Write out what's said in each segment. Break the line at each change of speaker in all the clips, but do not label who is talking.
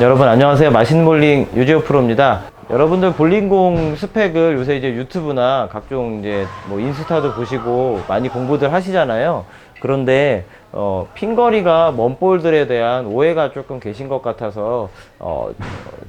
여러분 안녕하세요. 맛있는 볼링 유지호 프로입니다. 여러분들 볼링공 스펙을 요새 이제 유튜브나 각종 이제 뭐 인스타도 보시고 많이 공부들 하시잖아요. 그런데 어, 핀거리가 먼 볼들에 대한 오해가 조금 계신 것 같아서 어,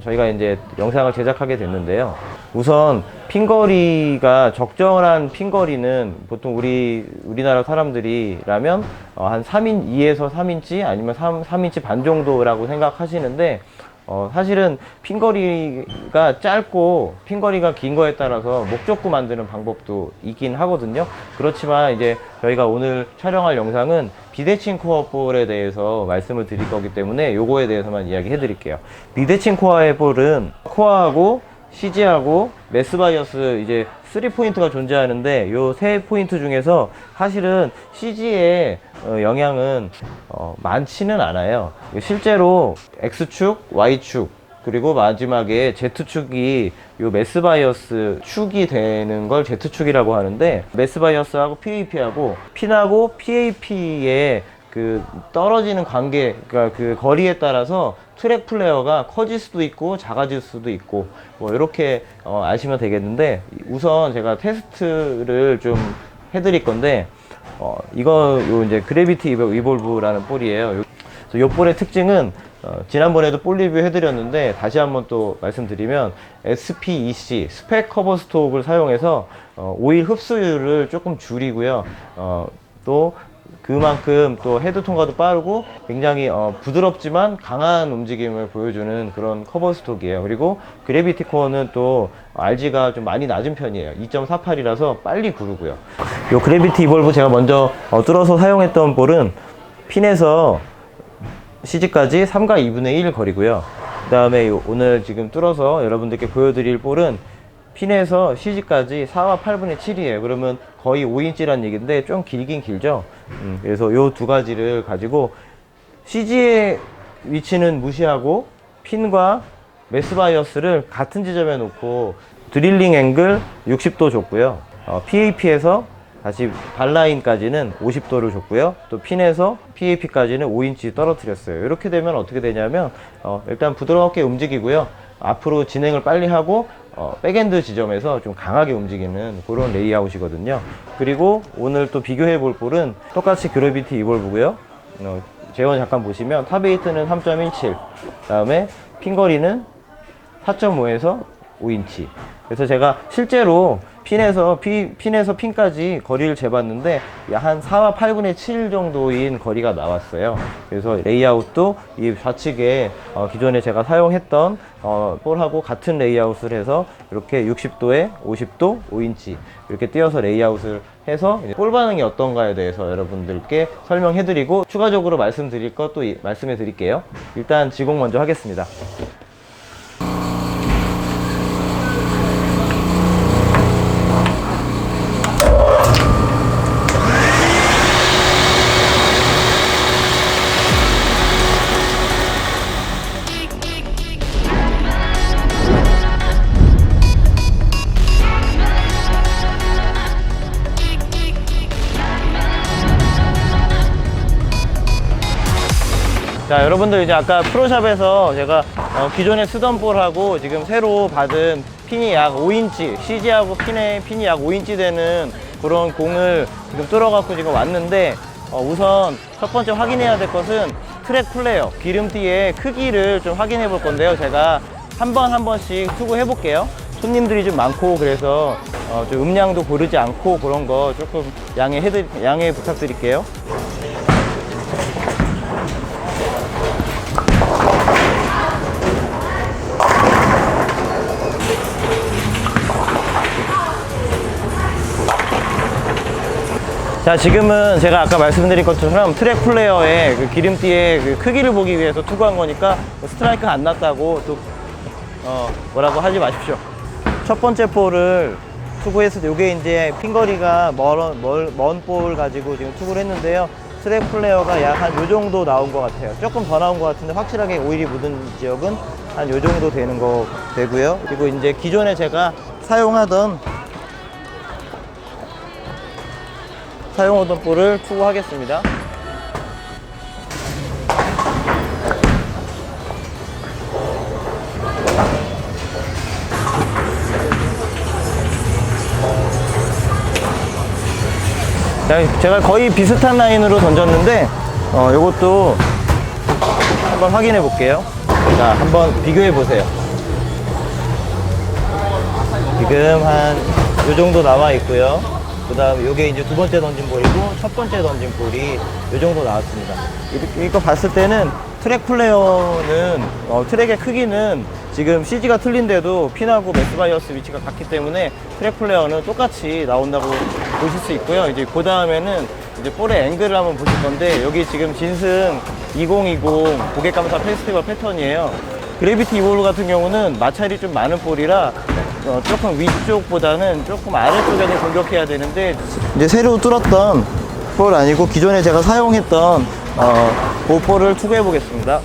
저희가 이제 영상을 제작하게 됐는데요. 우선 핀거리가 적절한 핀거리는 보통 우리 우리나라 사람들이라면 어, 한 3인 2에서 3인치 아니면 3, 3인치 반 정도라고 생각하시는데 어, 사실은 핀거리가 짧고 핀거리가 긴 거에 따라서 목적구 만드는 방법도 있긴 하거든요. 그렇지만 이제 저희가 오늘 촬영할 영상은 비대칭 코어 볼에 대해서 말씀을 드릴 거기 때문에 요거에 대해서만 이야기해 드릴게요. 비대칭 코어의 볼은 코어하고 CG하고 메스바이어스 이제 3포인트가 존재하는데 요 세 포인트 중에서 사실은 CG의 영향은 어, 많지는 않아요. 실제로 X축, Y축, 그리고 마지막에 Z축이 요 메스바이어스 축이 되는 걸 Z축이라고 하는데 메스바이어스하고 PAP하고 핀하고 PAP의 그 떨어지는 관계, 그러니까 그 거리에 따라서 트랙 플레어가 커질 수도 있고 작아질 수도 있고 뭐 이렇게 어, 아시면 되겠는데 우선 제가 테스트를 좀 해드릴 건데 어, 이거 요 이제 그래비티 이볼- 이볼브라는 볼이에요. 요 볼의 특징은 어, 지난번에도 볼 리뷰 해드렸는데 다시 한번 또 말씀드리면 SPEC 스펙 커버 스톡을 사용해서 어, 오일 흡수율을 조금 줄이고요. 어, 또 그만큼 또 헤드 통과도 빠르고 굉장히 어, 부드럽지만 강한 움직임을 보여주는 그런 커버 스톡이에요. 그리고 그래비티 코어는 또 RG가 좀 많이 낮은 편이에요. 2.48이라서 빨리 구르고요. 요 그래비티 이볼브 제가 먼저 어, 뚫어서 사용했던 볼은 핀에서 CG까지 3과 2분의 1 거리고요. 그 다음에 오늘 지금 뚫어서 여러분들께 보여드릴 볼은 핀에서 CG까지 4와 8분의 7이에요. 그러면 거의 5인치란 얘기인데 좀 길긴 길죠. 음, 그래서 요 두 가지를 가지고 CG의 위치는 무시하고 핀과 메스 바이어스를 같은 지점에 놓고 드릴링 앵글 60도 줬고요. 어, PAP에서 다시 발라인까지는 50도를 줬고요. 또 핀에서 PAP까지는 5인치 떨어뜨렸어요. 이렇게 되면 어떻게 되냐면 어, 일단 부드럽게 움직이고요. 앞으로 진행을 빨리 하고 어, 백엔드 지점에서 좀 강하게 움직이는 그런 레이아웃이거든요. 그리고 오늘 또 비교해 볼 볼은 똑같이 그래비티 이볼브고요. 어, 재원 잠깐 보시면 탑에이트는 3.17, 다음에 핀거리는 4.5에서 5인치. 그래서 제가 실제로 핀에서 피, 핀에서 핀까지 거리를 재봤는데 한 4와 8분의 7 정도인 거리가 나왔어요. 그래서 레이아웃도 이 좌측에 어, 기존에 제가 사용했던 어, 볼하고 같은 레이아웃을 해서 이렇게 60도에 50도 5인치 이렇게 띄어서 레이아웃을 해서 볼 반응이 어떤가에 대해서 여러분들께 설명해드리고 추가적으로 말씀드릴 것도 이- 말씀해 드릴게요. 일단 지공 먼저 하겠습니다. 자, 여러분들 이제 아까 프로샵에서 제가 어, 기존에 쓰던 볼하고 지금 새로 받은 핀이 약 5인치, CG하고 핀에 핀이 약 5인치 되는 그런 공을 지금 뚫어갖고 지금 왔는데 어, 우선 첫 번째 확인해야 될 것은 트랙 플레이어, 기름띠의 크기를 좀 확인해 볼 건데요. 제가 한 번한 번씩 투구해 볼게요. 손님들이 좀 많고 그래서 어, 좀 음량도 고르지 않고 그런 거 조금 양해 해드 양해 부탁드릴게요. 자 지금은 제가 아까 말씀드린 것처럼 트랙 플레이어의 그 기름띠의 그 크기를 보기 위해서 투구한 거니까 뭐 스트라이크가 안 났다고 또 어, 뭐라고 하지 마십시오. 첫 번째 볼을 투구했을 때 이게 이제 핀거리가 먼볼 가지고 지금 투구를 했는데요. 트랙 플레이어가 약 한 요 정도 나온 것 같아요. 조금 더 나온 것 같은데 확실하게 오일이 묻은 지역은 한 요 정도 되는 거 되고요. 그리고 이제 기존에 제가 사용하던 사용하던 볼을 투구하겠습니다. 제가 거의 비슷한 라인으로 던졌는데 어, 이것도 한번 확인해 볼게요. 자 한번 비교해 보세요. 지금 한 이 정도 남아 있고요. 그 다음 요게 이제 두 번째 던진 볼이고 첫 번째 던진 볼이 요 정도 나왔습니다. 이거 봤을 때는 트랙 플레이어는 어, 트랙의 크기는 지금 CG가 틀린데도 핀하고 맥스바이어스 위치가 같기 때문에 트랙 플레이어는 똑같이 나온다고 보실 수 있고요. 이제 그 다음에는 이제 볼의 앵글을 한번 보실 건데 여기 지금 진승 2020 고객 감사 페스티벌 패턴이에요. 그래비티 이볼로 같은 경우는 마찰이 좀 많은 볼이라 어, 조금 위쪽보다는 조금 아래쪽에서 공격해야 되는데 이제 새로 뚫었던 볼 아니고 기존에 제가 사용했던 어, 그 볼을 투구해 보겠습니다.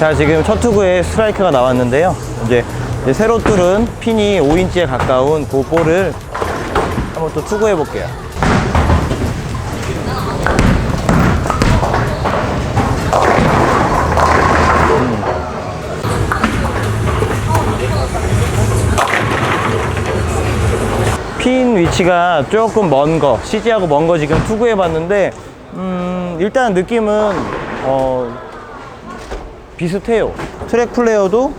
자 지금 첫 투구에 스트라이크가 나왔는데요 이제, 이제 새로 뚫은 핀이 5인치에 가까운 그 볼을 한번 또 투구해 볼게요 핀 위치가 조금 먼 거, CG하고 먼 거 지금 투구해 봤는데, 음, 일단 느낌은, 어, 비슷해요. 트랙 플레이어도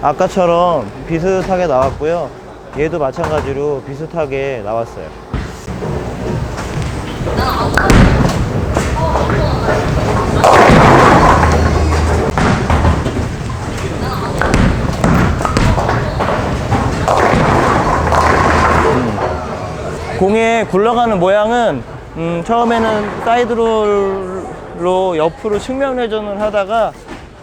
아까처럼 비슷하게 나왔고요. 얘도 마찬가지로 비슷하게 나왔어요. 공의 굴러가는 모양은 음, 처음에는 사이드롤로 옆으로 측면 회전을 하다가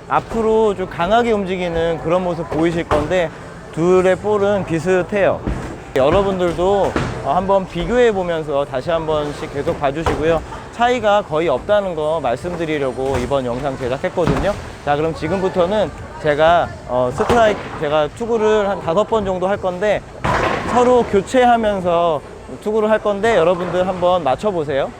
앞으로 좀 강하게 움직이는 그런 모습 보이실 건데 둘의 볼은 비슷해요. 여러분들도 어, 한번 비교해 보면서 다시 한 번씩 계속 봐주시고요. 차이가 거의 없다는 거 말씀드리려고 이번 영상 제작했거든요. 자, 그럼 지금부터는 제가 어, 스트라이크 제가 투구를 한 다섯 번 정도 할 건데 서로 교체하면서 투구를 할 건데 여러분들 한번 맞춰보세요.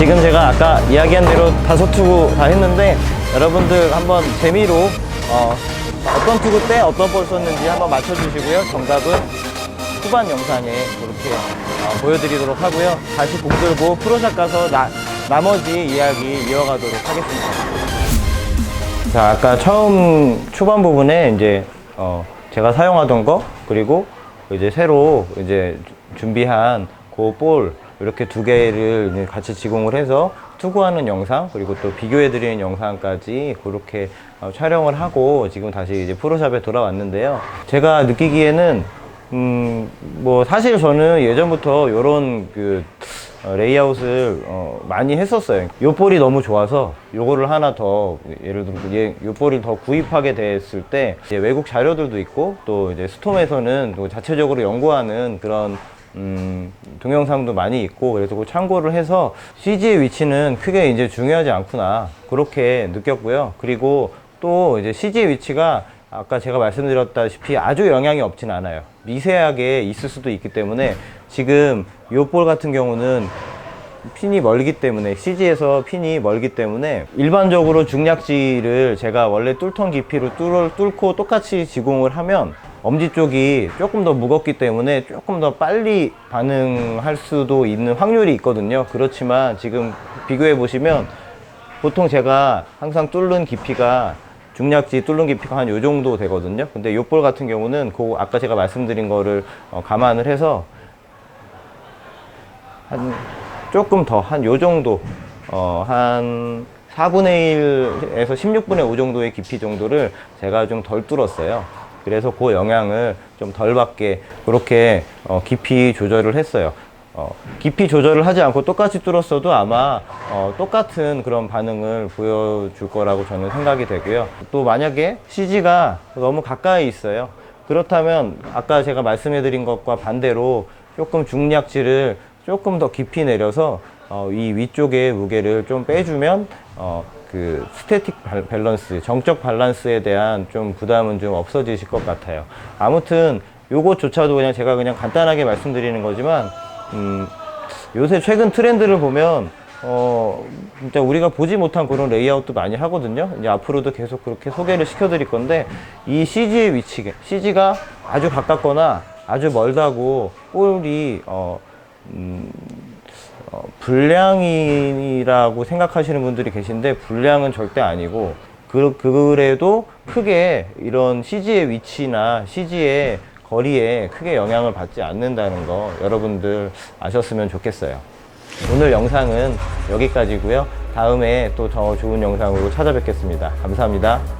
지금 제가 아까 이야기한 대로 다섯 투구 다 했는데 여러분들 한번 재미로 어, 떤 투구 때 어떤 볼 썼는지 한번 맞춰주시고요. 정답은 후반 영상에 그렇게 어, 보여드리도록 하고요. 다시 공 들고 프로샷 가서 나, 나머지 이야기 이어가도록 하겠습니다. 자, 아까 처음 초반 부분에 이제 어, 제가 사용하던 거 그리고 이제 새로 이제 준비한 그볼 이렇게 두 개를 같이 지공을 해서 투구하는 영상 그리고 또 비교해 드리는 영상까지 그렇게 어, 촬영을 하고 지금 다시 이제 프로샵에 돌아왔는데요. 제가 느끼기에는 음, 뭐 사실 저는 예전부터 이런 그 어, 레이아웃을 어, 많이 했었어요. 요 볼이 너무 좋아서 요거를 하나 더 예를 들어 얘, 요 볼을 더 구입하게 됐을 때 외국 자료들도 있고 또 이제 스톰에서는 또 자체적으로 연구하는 그런 음, 동영상도 많이 있고 그래서 그 참고를 해서 CG의 위치는 크게 이제 중요하지 않구나 그렇게 느꼈고요. 그리고 또 이제 CG의 위치가 아까 제가 말씀드렸다시피 아주 영향이 없진 않아요. 미세하게 있을 수도 있기 때문에 지금 요 볼 같은 경우는 핀이 멀기 때문에 CG에서 핀이 멀기 때문에 일반적으로 중약지를 제가 원래 뚫던 깊이로 뚫을, 뚫고 똑같이 지공을 하면 엄지 쪽이 조금 더 무겁기 때문에 조금 더 빨리 반응할 수도 있는 확률이 있거든요. 그렇지만 지금 비교해 보시면 보통 제가 항상 뚫는 깊이가 중약지 뚫는 깊이가 한 요 정도 되거든요. 근데 요볼 같은 경우는 그 아까 제가 말씀드린 거를 어, 감안을 해서 한 조금 더 한 요 정도 어, 한 4분의 1에서 16분의 5 정도의 깊이 정도를 제가 좀 덜 뚫었어요. 그래서 그 영향을 좀 덜 받게 그렇게 어, 깊이 조절을 했어요. 어, 깊이 조절을 하지 않고 똑같이 뚫었어도 아마 어, 똑같은 그런 반응을 보여줄 거라고 저는 생각이 되고요. 또 만약에 CG가 너무 가까이 있어요. 그렇다면 아까 제가 말씀해드린 것과 반대로 조금 중약지를 조금 더 깊이 내려서 어, 이 위쪽의 무게를 좀 빼주면 어, 그 스태틱 발- 밸런스, 정적 밸런스에 대한 좀 부담은 좀 없어지실 것 같아요. 아무튼 요것조차도 그냥 제가 그냥 간단하게 말씀드리는 거지만 음, 요새 최근 트렌드를 보면 어 진짜 우리가 보지 못한 그런 레이아웃도 많이 하거든요. 이제 앞으로도 계속 그렇게 소개를 시켜드릴 건데 이 CG의 위치, CG가 아주 가깝거나 아주 멀다고 볼이 어, 음, 어, 불량이라고 생각하시는 분들이 계신데 불량은 절대 아니고 그, 그래도 크게 이런 CG의 위치나 CG의 거리에 크게 영향을 받지 않는다는 거 여러분들 아셨으면 좋겠어요. 오늘 영상은 여기까지고요. 다음에 또 더 좋은 영상으로 찾아뵙겠습니다. 감사합니다.